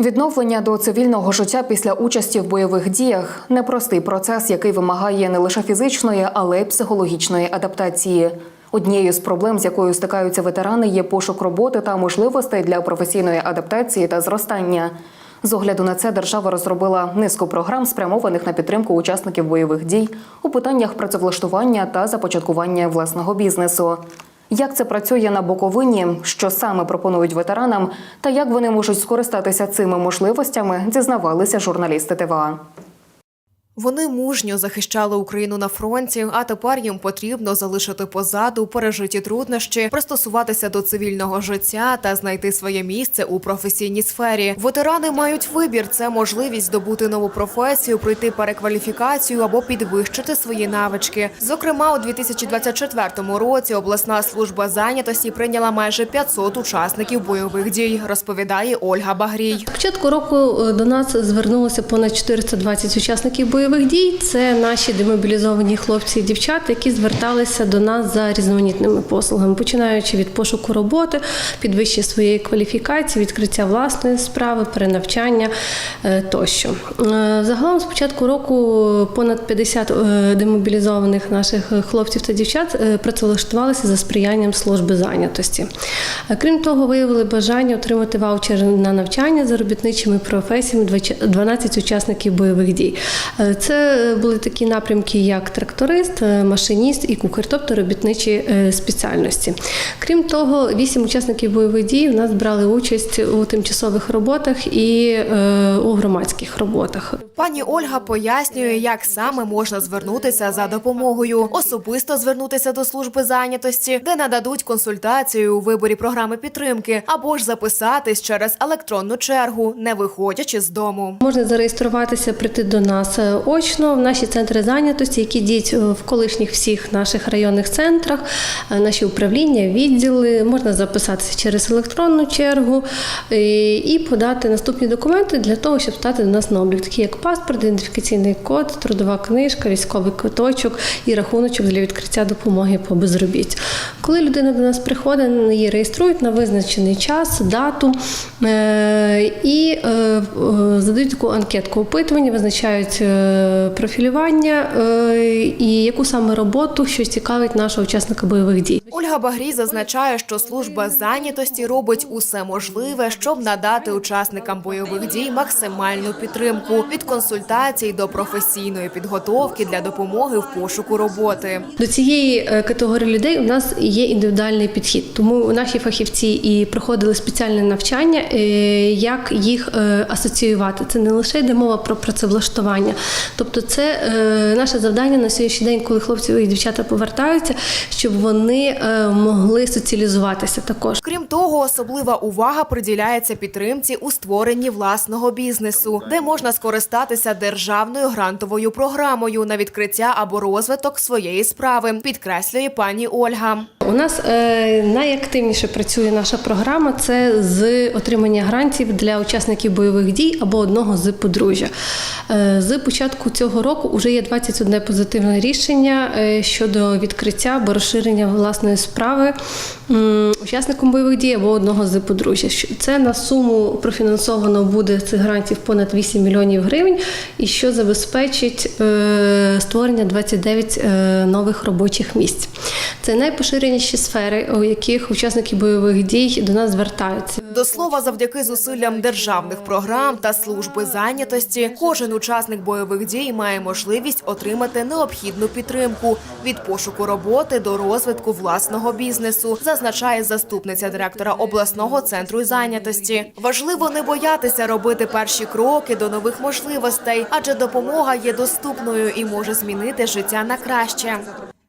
Відновлення до цивільного життя після участі в бойових діях непростий процес, який вимагає не лише фізичної, але й психологічної адаптації. Однією з проблем, з якою стикаються ветерани, є пошук роботи та можливостей для професійної адаптації та зростання. З огляду на це держава розробила низку програм, спрямованих на підтримку учасників бойових дій у питаннях працевлаштування та започаткування власного бізнесу. Як це працює на Буковині, що саме пропонують ветеранам, та як вони можуть скористатися цими можливостями, дізнавалися журналісти ТВА. Вони мужньо захищали Україну на фронті, а тепер їм потрібно залишити позаду пережиті труднощі, пристосуватися до цивільного життя та знайти своє місце у професійній сфері. Ветерани мають вибір: це можливість здобути нову професію, пройти перекваліфікацію або підвищити свої навички. Зокрема, у 2024 році обласна служба зайнятості прийняла майже 500 учасників бойових дій, розповідає Ольга Багрій. Початку року е, до нас звернулося понад 420 учасників бойових дій. Це наші демобілізовані хлопці і дівчата, які зверталися до нас за різноманітними послугами, починаючи від пошуку роботи, підвищення своєї кваліфікації, відкриття власної справи, перенавчання е, тощо. Е, Загалом з початку року понад 50 е, демобілізованих наших хлопців та дівчат працевлаштувалися за сприянням служби зайнятості. Крім того, виявили бажання отримати ваучер на навчання за робітничими професіями 12 учасників бойових дій. Е, Це були такі напрямки, як тракторист, е, машиніст і кухар, тобто робітничі е, спеціальності. Крім того, вісім учасників бойових дій у нас брали участь у тимчасових роботах і е, у громадських роботах. Пані Ольга пояснює, як саме можна звернутися за допомогою, особисто звернутися до служби зайнятості, де нададуть консультацію у виборі програми підтримки, або ж записатись через електронну чергу, не виходячи з дому. Можна зареєструватися, прийти до нас е, очно в наші центри зайнятості, які діють е, в колишніх всіх наших районних центрах, е, наші управління, відділи. Можна записатися через електронну чергу е, і подати наступні документи для того, щоб стати до нас на облік, такі як паспорт, ідентифікаційний код, трудова книжка, військовий квиточок і рахуночок для відкриття допомоги по безробіттю. Коли людина до нас приходить, її реєструють на визначений час, дату і задають таку анкетку опитування, визначають е, профілювання е, і яку саме роботу, що цікавить нашого учасника бойових дій. Ольга Багрій зазначає, що служба зайнятості робить усе можливе, щоб надати учасникам бойових дій максимальну підтримку від консультацій до професійної підготовки для допомоги в пошуку роботи. До цієї е, категорії людей у нас є індивідуальний підхід, тому наші фахівці і проходили спеціальне навчання, е, як їх е, асоціювати. Це не лише йде мова про працевлаштування, тобто це е, наше завдання на сьогоднішній день, коли хлопці і дівчата повертаються, щоб вони е, могли соціалізуватися також. Крім того, особлива увага приділяється підтримці у створенні власного бізнесу, де можна скористатися державною грантовою програмою на відкриття або розвиток своєї справи, підкреслює пані Ольга. У нас е, найактивніше працює наша програма це з отримання грантів для учасників бойових дій або одного з подружжя. Е, з початку цього року вже є 21 позитивне рішення е, щодо відкриття або розширення власної справи м, учасником бойових дій або одного з подружжя. Це на суму профінансовано буде цих грантів понад 8 мільйонів гривень, і що забезпечить створення 29 е, нових робочих місць. Це найпоширеніші сфери, у яких учасники бойових дій до нас звертаються. До слова, завдяки зусиллям державних програм та служби зайнятості, кожен учасник бойових дій має можливість отримати необхідну підтримку від пошуку роботи до розвитку власного бізнесу, зазначає заступниця директора обласного центру зайнятості. Важливо не боятися робити перші кроки до нових можливостей, адже допомога є доступною і може змінити життя на краще.